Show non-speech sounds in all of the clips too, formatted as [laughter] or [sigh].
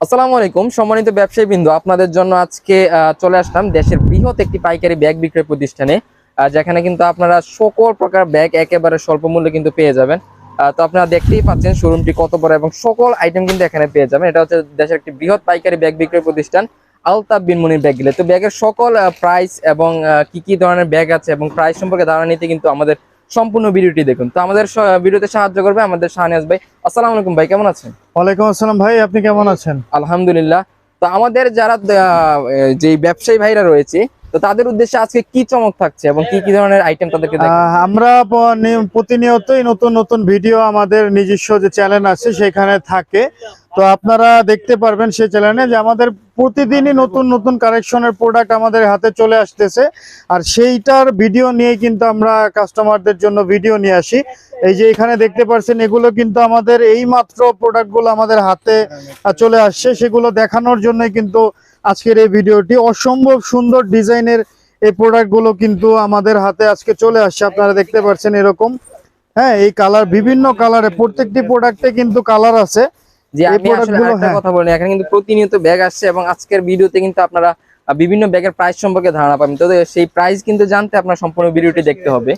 আসসালামু আলাইকুম। সম্মানিত ব্যবসায়ী বিন্দু আপনাদের জন্য আজকে চলে আসলাম দেশের বৃহৎ একটি পাইকারি ব্যাগ বিক্রয় প্রতিষ্ঠানে। যেখানে কিন্তু আপনারা সকল প্রকার ব্যাগ একেবারে স্বল্প মূল্যে কিন্তু পেয়ে যাবেন। তো আপনারা দেখতেই পাচ্ছেন শোরুমটি কত বড় এবং সকল আইটেম কিন্তু এখানে পেয়ে যাবেন। এটা হচ্ছে দেশের একটি বৃহৎ পাইকারি ব্যাগ বিক্রয় প্রতিষ্ঠান, আলতাফ বিনমনির ব্যাগগুলো। তো ব্যাগের সকল প্রাইস এবং কি কি ধরনের ব্যাগ আছে এবং প্রাইস সম্পর্কে ধারণা নিতে কিন্তু আমাদের সম্পূর্ণ ভিডিওটি দেখুন। তো আমাদের ভিডিওতে সাহায্য করবে আমাদের শাহনিয়াজ ভাই। আসসালামু আলাইকুম ভাই কেমন আছেন? ওয়ালাইকুম আসসালাম ভাই আপনি কেমন আছেন? আলহামদুলিল্লাহ। তো আমাদের যারা যে ব্যবসায়ী ভাইরা রয়েছে তো তাদের উদ্দেশ্যে আজকে কি চমক থাকছে এবং কি কি ধরনের আইটেম তাদেরকে আমরা প্রতিনিয়তই নতুন নতুন ভিডিও আমাদের নিজস্ব যে চ্যানেল আছে সেখানে থাকে। তো আপনারা দেখতে পারবেন সেই চ্যানেলে যে আমাদের প্রতিদিনই নতুন নতুন কালেকশনের প্রোডাক্ট আমাদের হাতে চলে আসতেছে। আর সেইটার ভিডিও নিয়ে কিন্তু আমরা কাস্টমারদের জন্য ভিডিও নিয়ে আসি। এই যে এখানে দেখতে পাচ্ছেন এগুলো কিন্তু আমাদের এই মাত্র প্রোডাক্টগুলো আমাদের হাতে চলে আসছে। সেগুলো দেখানোর জন্যই কিন্তু আজকের এই ভিডিওটি অসম্ভব সুন্দর ডিজাইনের এই প্রোডাক্টগুলো কিন্তু আমাদের হাতে আজকে চলে আসছে। আপনারা দেখতে পাচ্ছেন এরকম। হ্যাঁ এই কালার বিভিন্ন কালারে প্রত্যেকটি প্রোডাক্টে কিন্তু কালার আছে। যে আমি আসলে হ্যাঁ। কথা বলি এখানে কিন্তু প্রতিনিয়ত ব্যাগ আসছে এবং আজকের ভিডিওতে কিন্তু আপনারা বিভিন্ন ব্যাগের প্রাইস সম্পর্কে ধারণা পাবেন। তো সেই প্রাইস কিন্তু জানতে আপনার সম্পূর্ণ ভিডিওটি দেখতে হবে।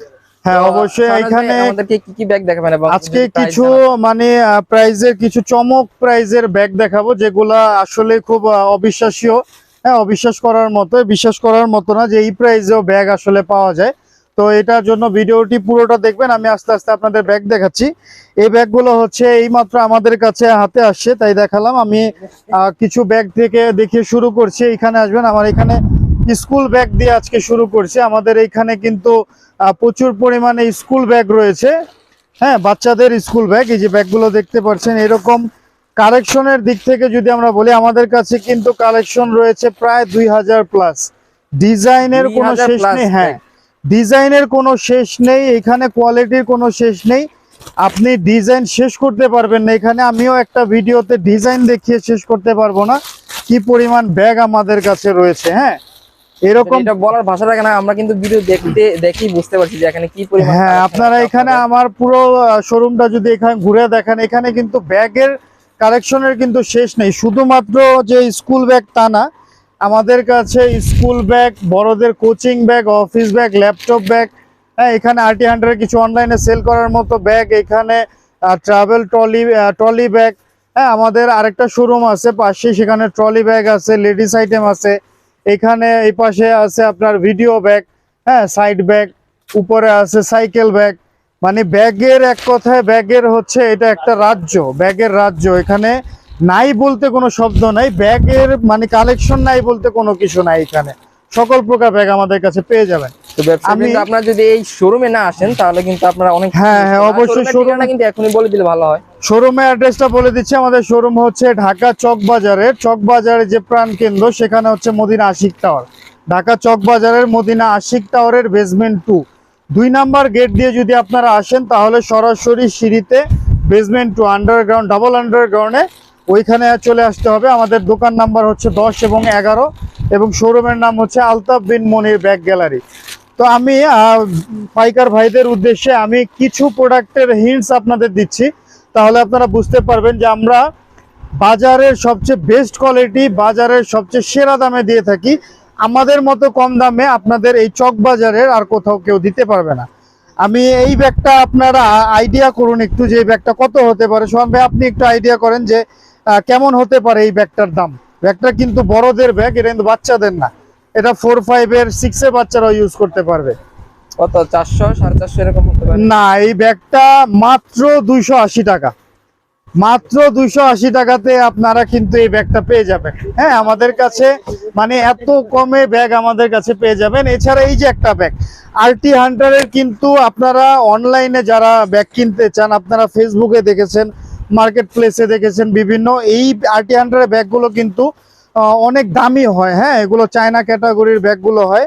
হ্যাঁ অবশ্যই শাহনাজ ভাই, এখানে আমাদেরকে কি কি ব্যাগ দেখাবেন? আজকে কিছু মানে প্রাইজের কিছু চমক প্রাইজের ব্যাগ দেখাবো যেগুলা আসলে খুব অবিশ্বাসীয়। হ্যাঁ অবিশ্বাস করার মতো বিশ্বাস করার মতো না যে এই প্রাইজেও ব্যাগ আসলে পাওয়া যায়। তো এটার জন্য ভিডিওটি পুরোটা দেখবেন আমি আস্তে আস্তে আপনাদের ব্যাগ দেখাচ্ছি। এই ব্যাগগুলো হচ্ছে এইমাত্র আমাদের কাছে হাতে আসছে তাই দেখালাম। আমি আহ, কিছু ব্যাগ থেকে দেখিয়ে শুরু করছি এখানে আসবেন। আমার এখানে স্কুল ব্যাগ দিয়ে আজকে শুরু করছি। আমাদের এইখানে কিন্তু প্রচুর পরিমাণে স্কুল ব্যাগ রয়েছে। হ্যাঁ বাচ্চাদের স্কুল ব্যাগ এই যে ব্যাগগুলো দেখতে পাচ্ছেন এরকম কালেকশনের দিক থেকে যদি আমরা বলি আমাদের কাছে কিন্তু কালেকশন রয়েছে প্রায় দুই হাজার প্লাস। ডিজাইনের কোনো শেষ নেই হ্যাঁ। ডিজাইনের কোনো শেষ নেই এখানে কোয়ালিটির কোনো শেষ নেই। আপনি ডিজাইন শেষ করতে পারবেন না এখানে। আমিও একটা ভিডিওতে ডিজাইন দেখিয়ে শেষ করতে পারব না কি পরিমাণ ব্যাগ আমাদের কাছে রয়েছে হ্যাঁ। এরকম বলার ভাষা থাকে না আমরা কিন্তু ভিডিও দেখতে দেখি বুঝতে পারছি যে এখানে কি পরিমাণ হ্যাঁ আপনারা এখানে আমার পুরো শোরুমটা যদি এখানে ঘুরে দেখেন এখানে কিন্তু ব্যাগের কালেকশনের কিন্তু শেষ নেই। শুধুমাত্র যে স্কুল ব্যাগ তা না আমাদের কাছে স্কুল ব্যাগ বড়দের coaching bag office bag laptop bag হ্যাঁ এখানে আরটি হান্ড্রেড কিছু অনলাইনে সেল করার মতো ব্যাগ এখানে ট্রাভেল ট্রলি ট্রলি ব্যাগ হ্যাঁ আমাদের আরেকটা শোরুম আছে পাশে সেখানে ট্রলি ব্যাগ আছে লেডিস আইটেম আছে। এখানে এই পাশে আছে আপনার ভিডিও ব্যাগ হ্যাঁ সাইড ব্যাগ উপরে আছে সাইকেল ব্যাগ মানে ব্যাগের এক কথায় ব্যাগের হচ্ছে এটা একটা রাজ্য ব্যাগের রাজ্য। এখানে নাই বলতে কোনো শব্দ নাই ব্যাগের মানে কালেকশন নাই বলতে কোনো কিছু নাই এখানে। সকল প্রকার ব্যাগ আমাদের কাছে পেয়ে যাবেন। আমি- আপনারা যদি এই শোরুমে না আসেন তাহলে কিন্তু আপনারা অনেক হ্যাঁ, হ্যাঁ, অবশ্যই শোরুমের showroom- কিন্তু এখনই বলে দিলে ভালো হয়। শোরুমের অ্যাড্রেসটা বলে দিচ্ছি, আমাদের শোরুম হচ্ছে ঢাকা চক বাজারে চক বাজারে যে প্রাণ কেন্দ্র সেখানে হচ্ছে মদিনা আশিক টাওয়ার। ঢাকা চক বাজারের মদিনা আশিক টাওয়ারের বেসমেন্ট টু দুই নাম্বার গেট দিয়ে যদি আপনারা আসেন, তাহলে সরাসরি সিঁড়িতে বেসমেন্ট টু আন্ডারগ্রাউন্ড ডাবল আন্ডারগ্রাউন্ডে ওইখানে চলে আসতে হবে। আমাদের দোকান নাম্বার হচ্ছে দশ এবং এগারো এবং শোরুমের নাম হচ্ছে আলতাফ বিন মনির ব্যাগ গ্যালারি। তো আমি পাইকার ভাইদের উদ্দেশ্যে আমি কিছু প্রোডাক্টের হিন্টস আপনাদের দিচ্ছি। তাহলে আপনারা বুঝতে পারবেন যে আমরা বাজারের সবচেয়ে বেস্ট কোয়ালিটি বাজারের সবচেয়ে সেরা দামে দিয়ে থাকি। আমাদের মতো কম দামে আপনাদের এই চক বাজারের আর কোথাও কেউ দিতে পারবে না। আমি এই ব্যাগটা আপনারা আইডিয়া করুন একটু যে এই ব্যাগটা কত হতে পারে। সোহান ভাই, আপনি একটু আইডিয়া করেন যে কেমন হতে পারে এই ব্যাগটার দাম। ব্যাগটা কিন্তু বড়দের ব্যাগ এটা কিন্তু বাচ্চাদের না। এটা ফোর ফাইভের সিক্সের বাচ্চারাও ইউজ করতে পারবে। কত, চারশো, সাড়ে চারশো এরকম হতে পারে? না, এই ব্যাগটা মাত্র দুইশো আশি টাকা। মাত্র দুইশো আশি টাকাতে আপনারা কিন্তু এই ব্যাগটা পেয়ে যাবেন। হ্যাঁ আমাদের কাছে মানে এত কমে ব্যাগ আমাদের কাছে পেয়ে যাবেন। এছাড়া এই যে একটা ব্যাগ, আরটি হান্ড্রেডের কিন্তু আপনারা অনলাইনে যারা ব্যাগ কিনতে চান, আপনারা ফেসবুকে দেখেছেন মার্কেট প্লেসে দেখেছেন বিভিন্ন, এই আরটি হান্ড্রেডের ব্যাগগুলো কিন্তু অনেক দামি হয়। হ্যাঁ এগুলো চায়না ক্যাটাগরির ব্যাগগুলো হয়।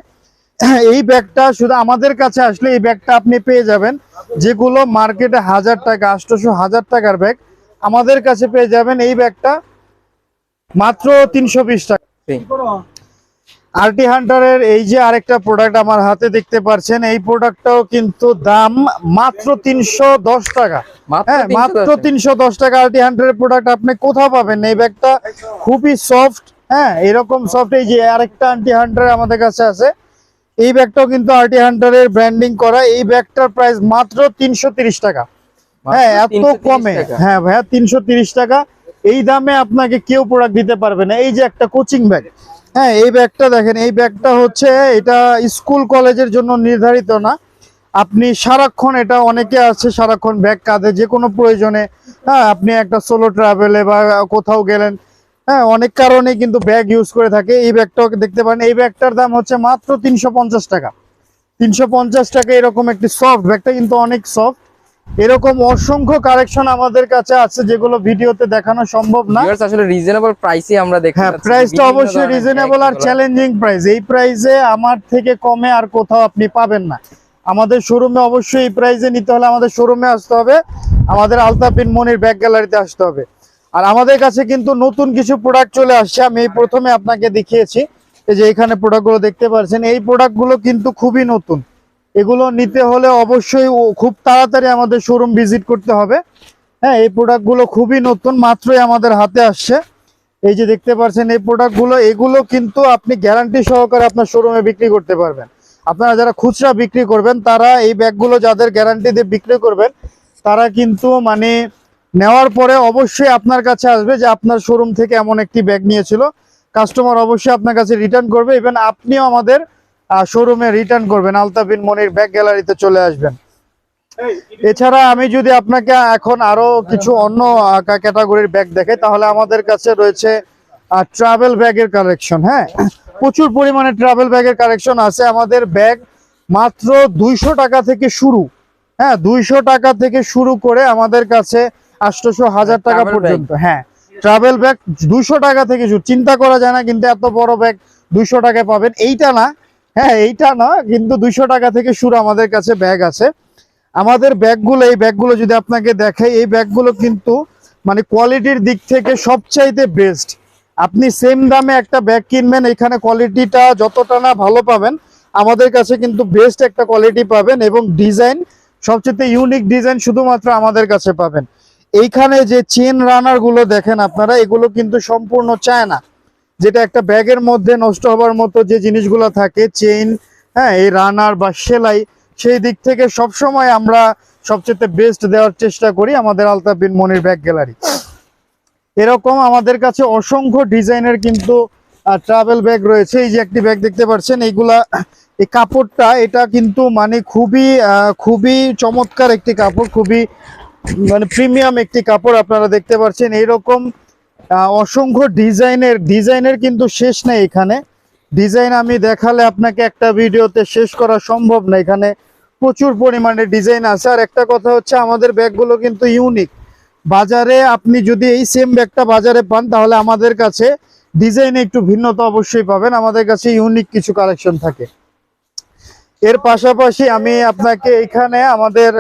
এই ব্যাগটা শুধু আমাদের কাছে আসলে এই ব্যাগটা আপনি পেয়ে যাবেন। যেগুলো মার্কেটে হাজার টাকা আটশোশো হাজার টাকার ব্যাগ আমাদের কাছে পেয়ে যাবেন এই ব্যাগটা। মাত্র তিনশো বিশ টাকা। আরটি হান্টারের এই যে আরেকটা প্রোডাক্ট আমার হাতে দেখতে পাচ্ছেন এই প্রোডাক্টটাও কিন্তু দাম মাত্র তিনশো দশ টাকা। হ্যাঁ মাত্র তিনশো দশ টাকা আরটি হান্ড্রেড প্রোডাক্ট আপনি কোথাও পাবেন। এই ব্যাগটা খুবই সফট হ্যাঁ এরকম সফট এই যে আরেকটা আন্টি হান্ড্রেড আমাদের কাছে আছে। এই ব্যাগটাও কিন্তু আরটি হান্ড্রেডের ব্র্যান্ডিং করা এই ব্যাগটার প্রাইস মাত্র তিনশো টাকা। হ্যাঁ এত কমে। হ্যাঁ ভাইয়া তিনশো টাকা। এই দামে আপনাকে কেউ প্রোডাক্ট দিতে পারবে না। এই যে একটা কোচিং ব্যাগ হ্যাঁ এই ব্যাগটা দেখেন এই ব্যাগটা হচ্ছে এটা স্কুল কলেজের জন্য নির্ধারিত না। আপনি সারাক্ষণ এটা অনেকে আছে সারাক্ষণ ব্যাগ কাঁধে যে কোনো প্রয়োজনে। হ্যাঁ আপনি একটা সোলো ট্রাভেলে বা কোথাও গেলেন হ্যাঁ অনেক কারণে কিন্তু ব্যাগ ইউজ করে থাকে। এই ব্যাগটাও দেখতে পারেন এই ব্যাগটার দাম হচ্ছে মাত্র তিনশো পঞ্চাশ টাকা। তিনশো পঞ্চাশ টাকা এরকম একটি সফট ব্যাগটা কিন্তু অনেক সফট এরকম অসংখ্য কালেকশন আমাদের কাছে আছে যেগুলো ভিডিওতে দেখানো সম্ভব না। আসলে রিজনেবল প্রাইসে আমরা দেখতে হ্যাঁ প্রাইসটা অবশ্যই রিজনেবল আর চ্যালেঞ্জিং প্রাইস এই প্রাইসে আমার থেকে কমে আর কোথাও আপনি পাবেন না। আমাদের শোরুমে অবশ্যই এই প্রাইসে নিতে হলে আমাদের শোরুমে আসতে হবে। আমাদের আলতাপিন মনির ব্যাগ গ্যালারিতে আসতে হবে। আর আমাদের কাছে কিন্তু নতুন কিছু প্রোডাক্ট চলে আসছে। আমি এই প্রথমে আপনাকে দেখিয়েছি এই যে এখানে প্রোডাক্টগুলো দেখতে পাচ্ছেন। এই প্রোডাক্টগুলো কিন্তু খুবই নতুন। এগুলো নিতে হলে অবশ্যই খুব তাড়াতাড়ি আমাদের শোরুম ভিজিট করতে হবে। হ্যাঁ এই প্রোডাক্টগুলো খুবই নতুন, মাত্রই আমাদের হাতে আসছে। এই যে দেখতে পাচ্ছেন, এই প্রোডাক্টগুলো এগুলো কিন্তু আপনি গ্যারান্টি সহকারে আপনার শোরুমে বিক্রি করতে পারবেন। আপনারা যারা খুচরা বিক্রি করবেন, তারা এই ব্যাগগুলো যাদের গ্যারান্টি দিয়ে বিক্রি করবেন, তারা কিন্তু মানে নেওয়ার পরে অবশ্যই আপনার কাছে আসবে যে আপনার শোরুম থেকে এমন একটি ব্যাগ নিয়েছিল। কাস্টমার অবশ্যই আপনার কাছে রিটার্ন করবে ইভেন আপনিও আমাদের শোরুমে রিটার্ন করবেন। আলতাবিন মনির ব্যাগ গ্যালারিতে চলে আসবেন। এছাড়া আমি যদি আপনাকে এখন আরও কিছু অন্য ক্যাটাগরির ব্যাগ দেখে তাহলে আমাদের কাছে রয়েছে ট্রাভেল ব্যাগের কালেকশন হ্যাঁ? প্রচুর পরিমাণে ট্রাভেল ব্যাগের কালেকশন আছে। আমাদের ব্যাগ মাত্র দুইশো টাকা থেকে শুরু হ্যাঁ? দুইশো টাকা থেকে শুরু করে আমাদের কাছে আটশোশো হাজার টাকা পর্যন্ত হ্যাঁ। ট্রাভেল ব্যাগ দুশো টাকা থেকে চিন্তা করা যায় না কিন্তু এত বড় ব্যাগ দুইশো টাকায় পাবেন। এইটা না হ্যাঁ এইটা না কিন্তু দুইশো টাকা থেকে শুরু আমাদের কাছে ব্যাগ আছে। আমাদের ব্যাগগুলো এই ব্যাগগুলো যদি আপনাকে দেখাই এই ব্যাগগুলো কিন্তু মানে কোয়ালিটির দিক থেকে সবচাইতে বেস্ট আপনি সেম দামে একটা ব্যাগ কিনবেন এখানে কোয়ালিটিটা যতটা না ভালো পাবেন আমাদের কাছে কিন্তু বেস্ট একটা কোয়ালিটি পাবেন এবং ডিজাইন সবচেয়ে ইউনিক ডিজাইন শুধুমাত্র আমাদের কাছে পাবেন। এইখানে যে চেন রানারগুলো দেখেন আপনারা, এগুলো কিন্তু সম্পূর্ণ চায় না যেটা একটা ব্যাগের মধ্যে নষ্ট হবার মতো যে জিনিসগুলো থাকে, চেইন হ্যাঁ এই রানার বা সেলাই, সেই দিক থেকে সবসময় আমরা সবচেয়ে বেস্ট দেওয়ার চেষ্টা করি আমাদের আলতা বিন মনির ব্যাগ গ্যালারি। এরকম আমাদের কাছে অসংখ্য ডিজাইনের কিন্তু ট্রাভেল ব্যাগ রয়েছে। এই যে একটি ব্যাগ দেখতে পাচ্ছেন, এইগুলা, এই কাপড়টা, এটা কিন্তু মানে খুবই খুবই চমৎকার একটি কাপড়, খুবই মানে প্রিমিয়াম একটি কাপড় আপনারা দেখতে পাচ্ছেন। এইরকম অসংখ্য ডিজাইনের ডিজাইনের কিন্তু শেষ নেই এখানে। ডিজাইন আমি দেখালে আপনাকে একটা ভিডিওতে শেষ করা সম্ভব না। এখানে প্রচুর পরিমাণে ডিজাইন আছে। আর একটা কথা হচ্ছে, আমাদের ব্যাগগুলো কিন্তু ইউনিক। বাজারে আপনি যদি এই সেম ব্যাগটা বাজারে পান, তাহলে আমাদের কাছে ডিজাইনে একটু ভিন্নতা অবশ্যই পাবেন। আমাদের কাছে ইউনিক কিছু কালেকশন থাকে। এর পাশাপাশি আমি আপনাকে এখানে আমাদের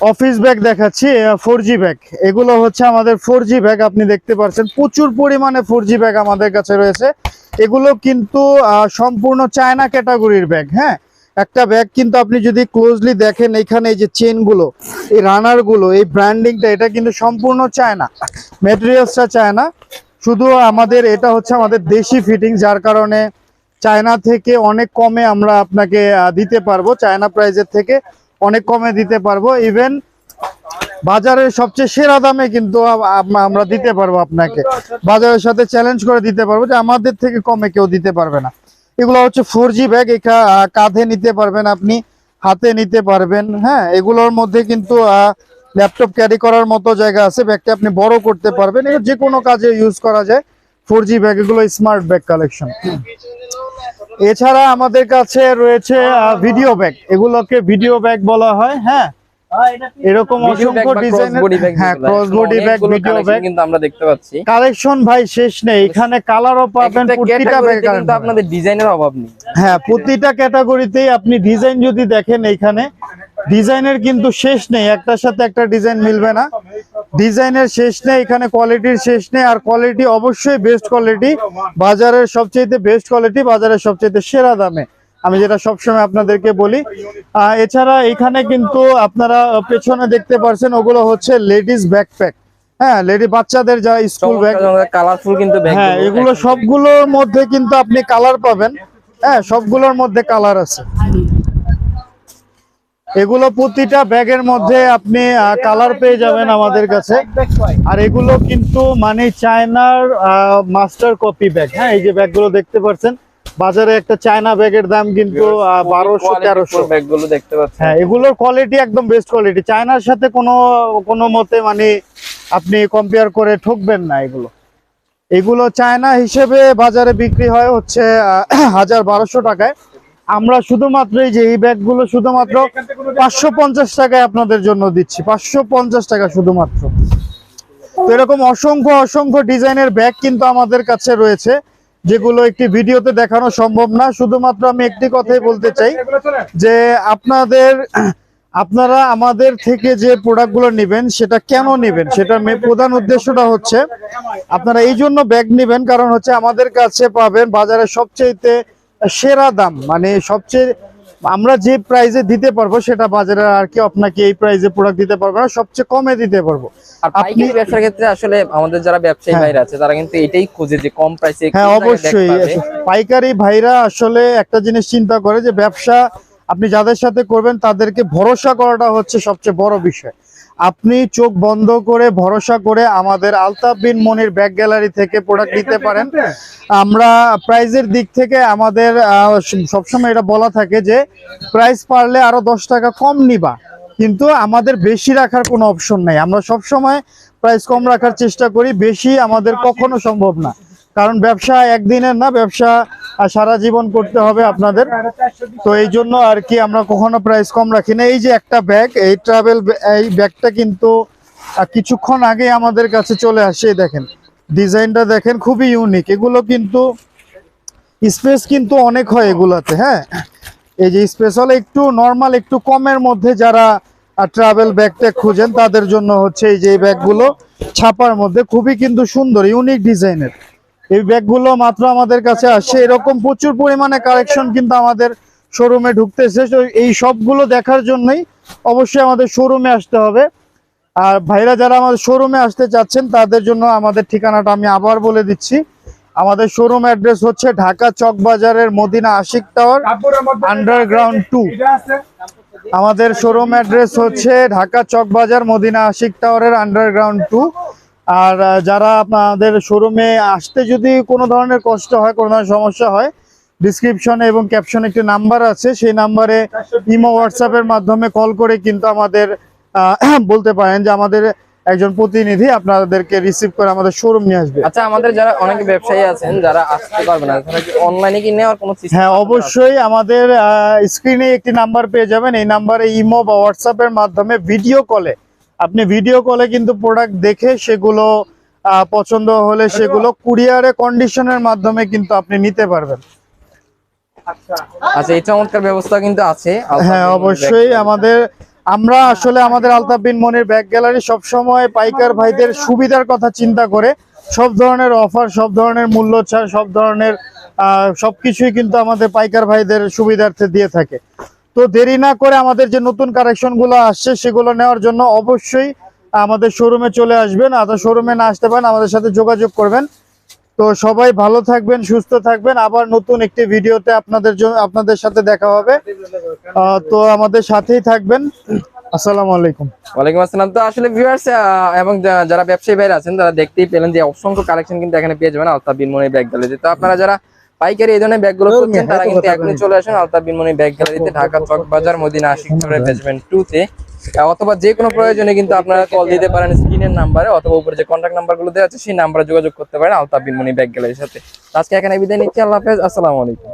অফিস ব্যাগ দেখাচ্ছি ফোর জি ব্যাগ এগুলো হচ্ছে আমাদের ফোর জি ব্যাগ আপনি দেখতে পাচ্ছেন প্রচুর পরিমাণে ফোর জি ব্যাগ আমাদের কাছে রয়েছে। এগুলো কিন্তু সম্পূর্ণ চায়না ক্যাটাগরির ব্যাগ হ্যাঁ? একটা ব্যাগ কিন্তু আপনি যদি ক্লোজলি দেখেন, এখানে এই যে চেনগুলো, এই রানারগুলো, এই ব্র্যান্ডিংটা এটা কিন্তু সম্পূর্ণ চায়না মেটেরিয়ালসটা চায়না শুধু আমাদের, এটা হচ্ছে আমাদের দেশি ফিটিং যার কারণে চায়না থেকে অনেক কমে আমরা আপনাকে দিতে পারব। চায়না প্রাইজের থেকে অনেক কমে দিতে পারব ইভেন বাজারের সবচেয়ে সেরা দামে কিন্তু আম- আম- আমরা দিতে পারব আপনাকে। বাজারের সাথে চ্যালেঞ্জ করে দিতে পারব যে আমাদের থেকে কমে কেউ দিতে পারবে না। এগুলো হচ্ছে ফোর জি ব্যাগ এখা কাঁধে নিতে পারবেন আপনি, হাতে নিতে পারবেন হ্যাঁ? এগুলোর মধ্যে কিন্তু ল্যাপটপ ক্যারি করার মতো জায়গা আছে ব্যাগটা আপনি বড় করতে পারবেন। যে কোনো কাজে ইউজ করা যায়। ফোর জি ব্যাগ এগুলো স্মার্ট ব্যাগ কালেকশন এছাড়া আমাদের কাছে রয়েছে ভিডিও ব্যাগ এগুলোকে ভিডিও ব্যাগ বলা হয় হ্যাঁ? এরকম অসংখ্য ডিজাইন হ্যাঁ cross body bag video bag কিন্তু আমরা দেখতে পাচ্ছি। কালেকশন ভাই শেষ নেই। এখানে কালারও পাবেন প্রতিটা ব্যাগ কিন্তু আপনাদের ডিজাইনের অভাব নেই। হ্যাঁ প্রতিটা ক্যাটাগরিতেই আপনি ডিজাইন যদি দেখেন এইখানে ডিজাইনের কিন্তু শেষ নেই একটার সাথে একটা ডিজাইন মিলবে না। ডিজাইনের শেষ নেই এখানে কোয়ালিটির শেষ নেই আর কোয়ালিটি অবশ্যই বেস্ট কোয়ালিটি বাজারের সবচেয়ে বেস্ট কোয়ালিটি বাজারের সবচেয়ে সেরা দামে। আমি যেটা সবসময় আপনাদেরকে বলি এছাড়া এখানে কিন্তু আপনারা পেছনে দেখতে পারছেন ওগুলো হচ্ছে লেডিস ব্যাকপ্যাক হ্যাঁ লেডি বাচ্চাদের যা স্কুল ব্যাগ কালারফুল কিন্তু ব্যাগ হ্যাঁ এগুলো সবগুলোর মধ্যে কিন্তু আপনি কালার পাবেন। হ্যাঁ সবগুলোর মধ্যে কালার আছে। এগুলো প্রতিটা ব্যাগের মধ্যে আপনি কালার পেয়ে যাবেন আমাদের কাছে। আর এগুলো কিন্তু মানে চায়নার মাস্টার কপি ব্যাগ হ্যাঁ এই যে ব্যাগগুলো দেখতে পাচ্ছেন বাজারে একটা চায়না ব্যাগের দাম কিন্তু বারোশো তেরোশো। ব্যাগগুলো দেখতে পাচ্ছেন। হ্যাঁ এগুলোর কোয়ালিটি একদম বেস্ট কোয়ালিটি চায়নার সাথে কোনো কোনো মতে মানে আপনি কম্পেয়ার করে ঠকবেন না এগুলো। এগুলো চায়না হিসেবে বাজারে বিক্রি হয় হচ্ছে হাজার বারোশো টাকায়। আমরা শুধুমাত্র এই যে এই ব্যাগগুলো শুধুমাত্র পাঁচশো পঞ্চাশ টাকায় আপনাদের জন্য দিচ্ছি। পাঁচশো পঞ্চাশ টাকা শুধুমাত্র। তো এরকম অসংখ্য অসংখ্য ডিজাইনের ব্যাগ কিন্তু আমাদের কাছে রয়েছে, যেগুলো একটি ভিডিওতে দেখানো সম্ভব না। শুধুমাত্র আমি একটি কথাই বলতে চাই যে আপনাদের, আপনারা আমাদের থেকে যে প্রোডাক্টগুলো নেবেন, সেটা কেন নেবেন? সেটা প্রধান উদ্দেশ্যটা হচ্ছে, আপনারা এই জন্য ব্যাগ নেবেন, কারণ হচ্ছে আমাদের কাছে পাবেন বাজারে সবচেয়ে সেরা দাম মানে সবচেয়ে আমরা যে প্রাইজে দিতে পারব সেটা বাজারে আর কি আপনাকে এই প্রাইজে প্রোডাক্ট দিতে পারব না সবচেয়ে কমে দিতে পারব। আর পাইকারি ব্যবসার ক্ষেত্রে আসলে আমাদের যারা ব্যবসায়ী হ্যাঁ। ভাইরা আছে তারা কিন্তু এটাই খোঁজে যে কম প্রাইসে হ্যাঁ অবশ্যই। পাইকারি ভাইরা আসলে একটা জিনিস চিন্তা করে যে ব্যবসা আপনি যাদের সাথে করবেন তাদেরকে ভরসা করাটা হচ্ছে সবচেয়ে বড় বিষয়। আপনি চোখ বন্ধ করে ভরসা করে আমাদের আলতাফ বিন মনির ব্যাগ গ্যালারি থেকে প্রোডাক্ট নিতে পারেন। আমরা প্রাইজের দিক থেকে আমাদের আহ, সবসময় এটা বলা থাকে যে প্রাইস পারলে আরও দশ টাকা কম নিবা। কিন্তু আমাদের বেশি রাখার কোনো অপশন নাই। আমরা সবসময় প্রাইস কম রাখার চেষ্টা করি বেশি আমাদের কখনো সম্ভব না। কারণ ব্যবসা একদিনের না, ব্যবসা সারা জীবন করতে হবে আপনাদের। তো এই জন্য আর কি আমরা কখনো প্রাইস কম রাখি না। এই যে একটা ব্যাগ এই ট্রাভেল এই ব্যাগটা কিন্তু কিছুক্ষণ আগে আমাদের কাছে চলে আসে দেখেন। ডিজাইনটা দেখেন, খুবই ইউনিক এগুলো কিন্তু স্পেস কিন্তু অনেক হয় এগুলাতে হ্যাঁ? এই যে স্পেস হলে একটু নর্মাল একটু কমের মধ্যে যারা ট্রাভেল ব্যাগটা খুঁজেন, তাদের জন্য হচ্ছে এই যে ব্যাগগুলো ছাপার মধ্যে খুবই কিন্তু সুন্দর ইউনিক ডিজাইনের এই ব্যাগগুলো মাত্র আমাদের কাছে আসছে। এরকম প্রচুর পরিমাণে কালেকশন কিন্তু আমাদের শোরুমে ঢুকতেছে। এই সবগুলো দেখার জন্যই অবশ্যই আমাদের শোরুমে আসতে হবে। আর ভাইরা যারা আমাদের শোরুমে আসতে চাচ্ছেন, তাদের জন্য আমাদের ঠিকানাটা আমি আবার বলে দিচ্ছি। আমাদের শোরুম অ্যাড্রেস হচ্ছে ঢাকা চক বাজারের Madina Ashik tower underground two আমাদের শোরুম অ্যাড্রেস হচ্ছে ঢাকা চক বাজার, মদিনা আশিক টাওয়ারের আন্ডারগ্রাউন্ড টু আর যারা আপনাদের শোরুমে আসতে যদি কোনো ধরনের কষ্ট হয় কোনো ধরনের সমস্যা হয় ডিসক্রিপশনে এবং ক্যাপশনে একটি নাম্বার আছে। সেই নাম্বারে ইমো হোয়াটসঅ্যাপের মাধ্যমে কল করে কিন্তু আমাদের [clears throat] বলতে পারেন যে আমাদের একজন প্রতিনিধি আপনাদেরকে রিসিভ করে আমাদের শোরুম নিয়ে আসবে। আচ্ছা আমাদের যারা অনেক ব্যবসায়ী আছেন যারা আসতে পারবে না অনলাইনে কি নেওয়ার কোনো হ্যাঁ অবশ্যই আমাদের স্ক্রিনে একটি নাম্বার পেয়ে যাবেন। এই নাম্বারে ইমো বা হোয়াটসঅ্যাপের মাধ্যমে ভিডিও কলে আপনি ভিডিও কলে কিন্তু প্রোডাক্ট দেখে সেগুলো আহ, পছন্দ হলে সেগুলো কুরিয়ারে কন্ডিশনের মাধ্যমে কিন্তু আপনি নিতে পারবেন। আচ্ছা। এই চমৎকার ব্যবস্থা কিন্তু আছে। হ্যাঁ অবশ্যই আমাদের আমরা আসলে আমাদের আলতাফ বিন মনির ব্যাগ গ্যালারি সবসময় পাইকার ভাইদের সুবিধার কথা চিন্তা করে সব ধরনের অফার সব ধরনের মূল্য ছাড় সব ধরনের আহ, সবকিছুই কিন্তু আমাদের পাইকার ভাইদের সুবিধার্থে দিয়ে থাকে। তো দেরি না করে আমাদের যে নতুন কালেকশনগুলো আসছে, সেগুলো নেওয়ার জন্য অবশ্যই আমাদের শোরুমে চলে আসবেন। আর শোরুমে না আসতে পারেন, আমাদের সাথে যোগাযোগ করবেন। তো সবাই ভালো থাকবেন, সুস্থ থাকবেন। আবার নতুন একটি ভিডিওতে আপনাদের জন্য আপনাদের সাথে দেখা হবে। তো আমাদের সাথেই থাকবেন। আসসালামু আলাইকুম। ওয়ালাইকুম আসসালাম। তো আসলে এবং যারা ব্যবসায়ী ভাইরা আছেন, তারা দেখতেই পেলেন যে অসংখ্য কালেকশন কিন্তু এখানে পেয়ে যাবেন, আলতাফ বিন মনির ব্যাগ গ্যালারিতে তো আপনারা যারা পাইকারি এই ধরনের ব্যাগগুলো খুঁজছেন তারা কিন্তু এখনই চলে আসেন আলতা বিনমনি ব্যাগ গ্যালারিতে ঢাকা চক বাজার মদিনা আশিক চরের বেসমেন্ট টু তে। অথবা যে কোনো প্রয়োজনে কিন্তু আপনারা কল দিতে পারেন স্ক্রিনের নাম্বারে অথবা উপরে যে কন্ট্যাক্ট নাম্বারগুলো দেওয়া আছে সেই নাম্বারে যোগাযোগ করতে পারেন আলতা বিনমনি ব্যাগ গ্যালারির সাথে। আজকে এখানে বিদায় নিচ্ছি আল্লাহ হাফেজ আসসালামু আলাইকুম।